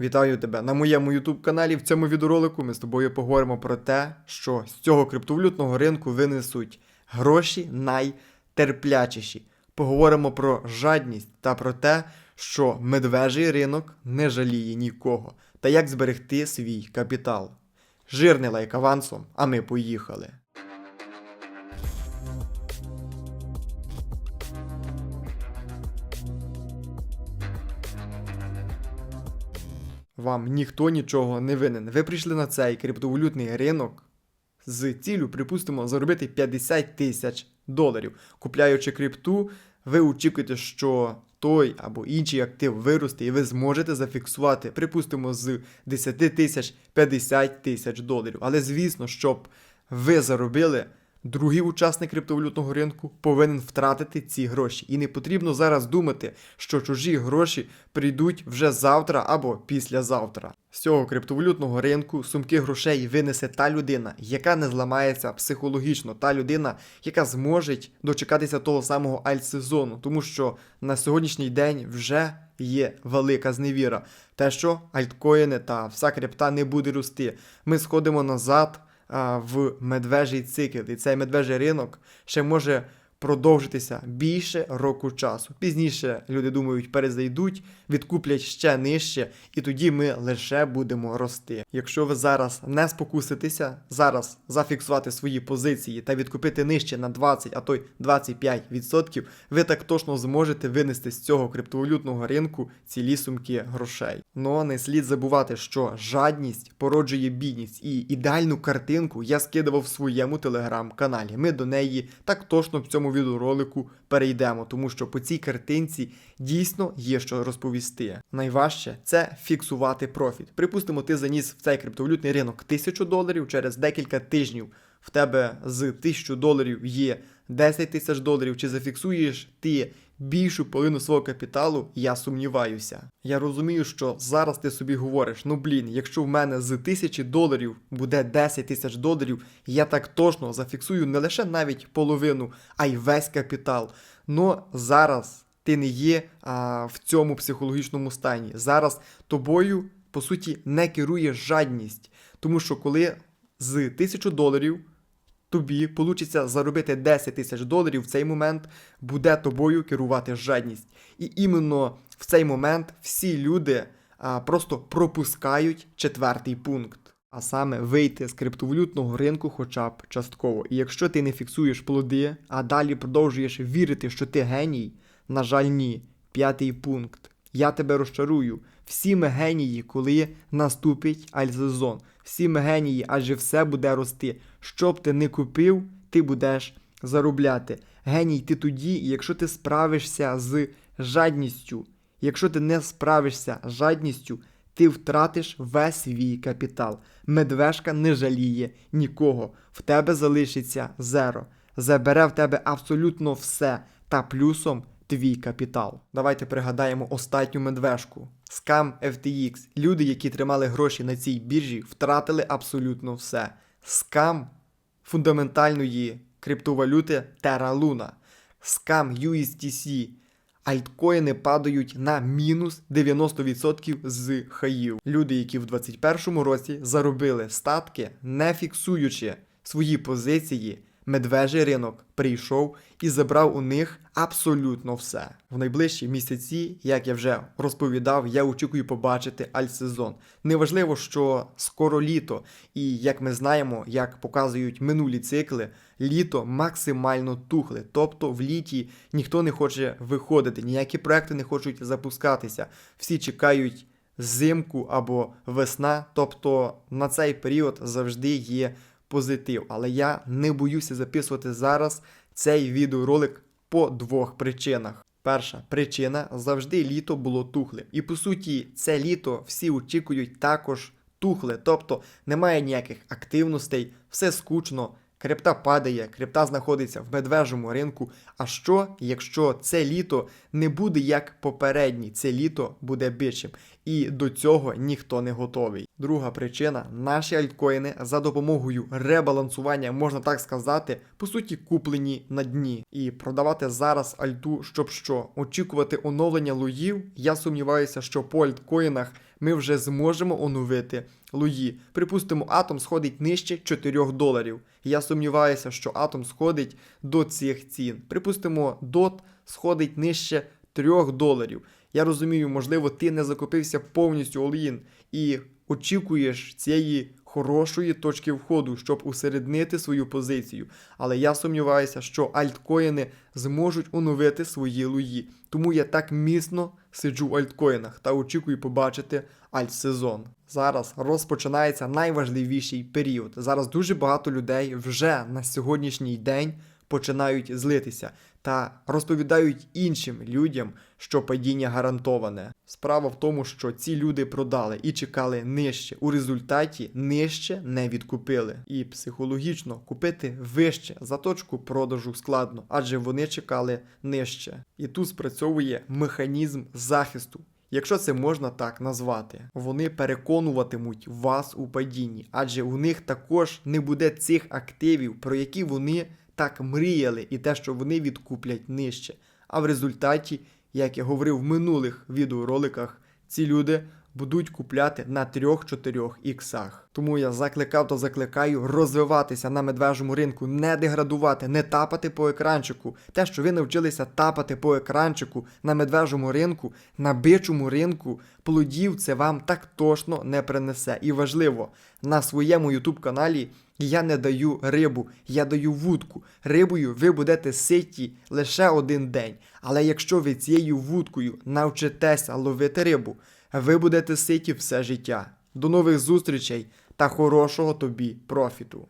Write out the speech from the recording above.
Вітаю тебе на моєму YouTube каналі. В цьому відеоролику ми з тобою поговоримо про те, що з цього криптовалютного ринку винесуть гроші найтерплячіші. Поговоримо про жадність та про те, що медвежий ринок не жаліє нікого, та як зберегти свій капітал. Жирний лайк авансом, а ми поїхали. Вам ніхто нічого не винен. Ви прийшли на цей криптовалютний ринок з цілю, припустимо, заробити 50 тисяч доларів. Купляючи крипту, ви очікуєте, що той або інший актив виросте, і ви зможете зафіксувати, припустимо, з 10 тисяч 50 тисяч доларів. Але звісно, щоб ви заробили. Другий учасник криптовалютного ринку повинен втратити ці гроші. І не потрібно зараз думати, що чужі гроші прийдуть вже завтра або післязавтра. З цього криптовалютного ринку сумки грошей винесе та людина, яка не зламається психологічно, та людина, яка зможе дочекатися того самого альтсезону, тому що на сьогоднішній день вже є велика зневіра. Те, що альткоїни та вся крипта не буде рости. Ми сходимо назад в медвежий цикл. І цей медвежий ринок ще може продовжитися більше року часу. Пізніше люди думають, перезайдуть, відкуплять ще нижче, і тоді ми лише будемо рости. Якщо ви зараз не спокуситеся, зараз зафіксувати свої позиції та відкупити нижче на 20, а то й 25%, ви так точно зможете винести з цього криптовалютного ринку цілі сумки грошей. Но не слід забувати, що жадність породжує бідність, і ідеальну картинку я скидував в своєму телеграм-каналі. Ми до неї так точно в цьому відеоролику перейдемо, тому що по цій картинці дійсно є що розповісти. Найважче це фіксувати профіт. Припустимо, ти заніс в цей криптовалютний ринок 1000 доларів через декілька тижнів. В тебе з 1000 доларів є 10 тисяч доларів. Чи зафіксуєш ти більшу половину свого капіталу? Я сумніваюся. Я розумію, що зараз ти собі говориш: ну блін, якщо в мене з 1000 доларів буде 10 тисяч доларів, я так точно зафіксую не лише навіть половину, а й весь капітал. Но зараз ти не є а, в цьому психологічному стані. Зараз тобою, по суті, не керує жадність. Тому що коли з 1000 доларів тобі получиться заробити 10 тисяч доларів в цей момент, буде тобою керувати жадність. І іменно в цей момент всі люди а, просто пропускають четвертий пункт. А саме вийти з криптовалютного ринку хоча б частково. І якщо ти не фіксуєш плоди, а далі продовжуєш вірити, що ти геній, на жаль, ні. П'ятий пункт. Я тебе розчарую. Всі ми генії, коли наступить альсезон. Всі ми генії, адже все буде рости. Що б ти не купив, ти будеш заробляти. Геній ти тоді, якщо ти справишся з жадністю. Якщо ти не справишся з жадністю, ти втратиш весь свій капітал. Медвежка не жаліє нікого. В тебе залишиться зеро. Забере в тебе абсолютно все та плюсом твій капітал. Давайте пригадаємо остатню медвежку. Скам FTX. Люди, які тримали гроші на цій біржі, втратили абсолютно все. Скам фундаментальної криптовалюти Terra Luna. Скам USTC. Альткоїни падають на мінус 90% з хаїв. Люди, які в 2021 році заробили статки, не фіксуючи свої позиції, медвежий ринок прийшов і забрав у них абсолютно все. В найближчі місяці, як я вже розповідав, я очікую побачити альтсезон. Неважливо, що скоро літо, і як ми знаємо, як показують минулі цикли, літо максимально тухле. Тобто в літі ніхто не хоче виходити, ніякі проекти не хочуть запускатися. Всі чекають зимку або весна. Тобто на цей період завжди є позитив. Але я не боюся записувати зараз цей відеоролик по двох причинах. Перша причина завжди літо було тухле. І по суті, це літо всі очікують також тухле, тобто немає ніяких активностей, все скучно. Крипта падає, крипта знаходиться в медвежому ринку. А що, якщо це літо не буде як попередній, це літо буде бичим. І до цього ніхто не готовий. Друга причина: наші альткоїни за допомогою ребалансування, можна так сказати, по суті, куплені на дні. І продавати зараз альту, щоб що, очікувати оновлення лоїв, я сумніваюся, що по альткоїнах ми вже зможемо оновити луї. Припустимо, атом сходить нижче 4 доларів. Я сумніваюся, що атом сходить до цих цін. Припустимо, дот сходить нижче 3 доларів. Я розумію, можливо, ти не закупився повністю all-in і очікуєш цієї хорошої точки входу, щоб усереднити свою позицію. Але я сумніваюся, що альткоїни зможуть оновити свої луї. Тому я так міцно сиджу в альткоїнах та очікую побачити альтсезон. Зараз розпочинається найважливіший період. Зараз дуже багато людей вже на сьогоднішній день починають злитися та розповідають іншим людям, що падіння гарантоване. Справа в тому, що ці люди продали і чекали нижче. У результаті нижче не відкупили. І психологічно купити вище за точку продажу складно, адже вони чекали нижче. І тут спрацьовує механізм захисту. Якщо це можна так назвати, вони переконуватимуть вас у падінні, адже у них також не буде цих активів, про які вони так мріяли, і те, що вони відкуплять нижче. А в результаті, як я говорив в минулих відеороликах, ці люди будуть купляти на 3-4 іксах. Тому я закликав та закликаю розвиватися на медвежому ринку, не деградувати, не тапати по екранчику. Те, що ви навчилися тапати по екранчику на медвежому ринку, на бичому ринку, плодів це вам так точно не принесе. І важливо, на своєму YouTube каналі я не даю рибу, я даю вудку. Рибою ви будете ситі лише один день. Але якщо ви цією вудкою навчитеся ловити рибу, ви будете ситі все життя. До нових зустрічей та хорошого тобі профіту!